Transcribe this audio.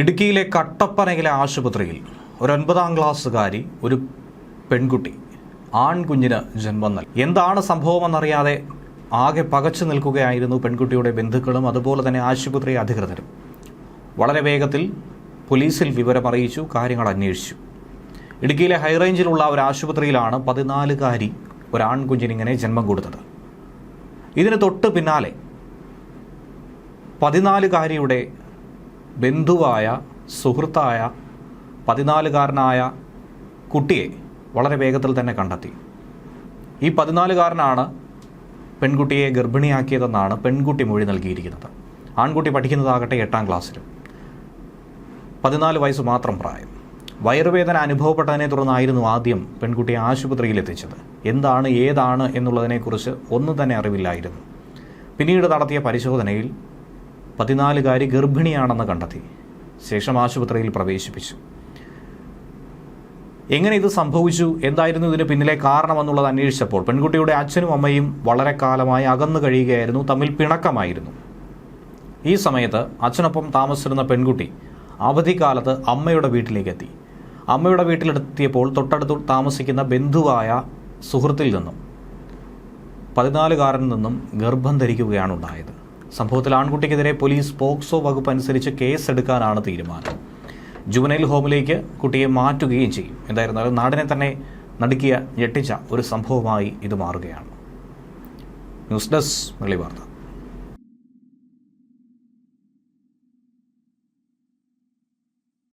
ഇടുക്കിയിലെ കട്ടപ്പനയിലെ ആശുപത്രിയിൽ ഒരു ഒൻപതാം ക്ലാസ്സുകാരി ഒരു പെൺകുട്ടി ആൺകുഞ്ഞിന് ജന്മം നൽകി. എന്താണ് സംഭവമെന്നറിയാതെ ആകെ പകച്ചു നിൽക്കുകയായിരുന്നു പെൺകുട്ടിയുടെ ബന്ധുക്കളും അതുപോലെ തന്നെ ആശുപത്രി അധികൃതരും. വളരെ വേഗത്തിൽ പോലീസിൽ വിവരം അറിയിച്ചു കാര്യങ്ങൾ അന്വേഷിച്ചു. ഇടുക്കിയിലെ ഹൈറേഞ്ചിലുള്ള ഒരു ആശുപത്രിയിലാണ് പതിനാലുകാരി ഒരു ആൺകുഞ്ഞിനിങ്ങനെ ജന്മം കൊടുത്തത്. ഇതിന് തൊട്ട് പിന്നാലെ പതിനാലുകാരിയുടെ ബന്ധുവായ സുഹൃത്തായ പതിനാലുകാരനായ കുട്ടിയെ വളരെ വേഗത്തിൽ തന്നെ കണ്ടെത്തി. ഈ പതിനാലുകാരനാണ് പെൺകുട്ടിയെ ഗർഭിണിയാക്കിയതെന്നാണ് പെൺകുട്ടി മൊഴി നൽകിയിരിക്കുന്നത്. ആൺകുട്ടി പഠിക്കുന്നതാകട്ടെ എട്ടാം ക്ലാസ്സിലും. പതിനാല് വയസ്സ് മാത്രം പ്രായം. വയറുവേദന അനുഭവപ്പെട്ടതിനെ തുടർന്നായിരുന്നു ആദ്യം പെൺകുട്ടിയെ ആശുപത്രിയിൽ എത്തിച്ചത്. എന്താണ് ഏതാണ് എന്നുള്ളതിനെക്കുറിച്ച് ഒന്നും തന്നെ അറിവില്ലായിരുന്നു. പിന്നീട് നടത്തിയ പരിശോധനയിൽ പതിനാലുകാരി ഗർഭിണിയാണെന്ന് കണ്ടെത്തി. ശേഷം ആശുപത്രിയിൽ പ്രവേശിപ്പിച്ചു. എങ്ങനെ ഇത് സംഭവിച്ചു? എന്തായിരുന്നു ഇതിന് പിന്നിലെ കാരണമെന്നുള്ളത് അന്വേഷിച്ചപ്പോൾ പെൺകുട്ടിയുടെ അച്ഛനും അമ്മയും വളരെ കാലമായി അകന്നു കഴിയുകയായിരുന്നു തമ്മിൽ പിണക്കമായിരുന്നു. ഈ സമയത്ത് അച്ഛനൊപ്പം താമസിച്ചിരുന്ന പെൺകുട്ടി അവധിക്കാലത്ത് അമ്മയുടെ വീട്ടിലേക്ക് എത്തി അമ്മയുടെ വീട്ടിലെത്തിയപ്പോൾ തൊട്ടടുത്ത് താമസിക്കുന്ന ബന്ധുവായ സുഹൃത്തിൽ നിന്നും പതിനാലുകാരനിൽ നിന്നും ഗർഭം ധരിക്കുകയാണ് ഉണ്ടായത്. സംഭവത്തിൽ ആൺകുട്ടിക്കെതിരെ പോലീസ് പോക്സോ വകുപ്പ് അനുസരിച്ച് കേസെടുക്കാനാണ് തീരുമാനം. ജുവനൈൽ ഹോമിലേക്ക് കുട്ടിയെ മാറ്റുകയും ചെയ്യും. എന്തായിരുന്നാലും നാടിനെ തന്നെ നടുക്കിയ ഞെട്ടിച്ച ഒരു സംഭവമായി ഇത് മാറുകയാണ്. ന്യൂസ് ഡെസ്ക് വെള്ളി വാർത്ത.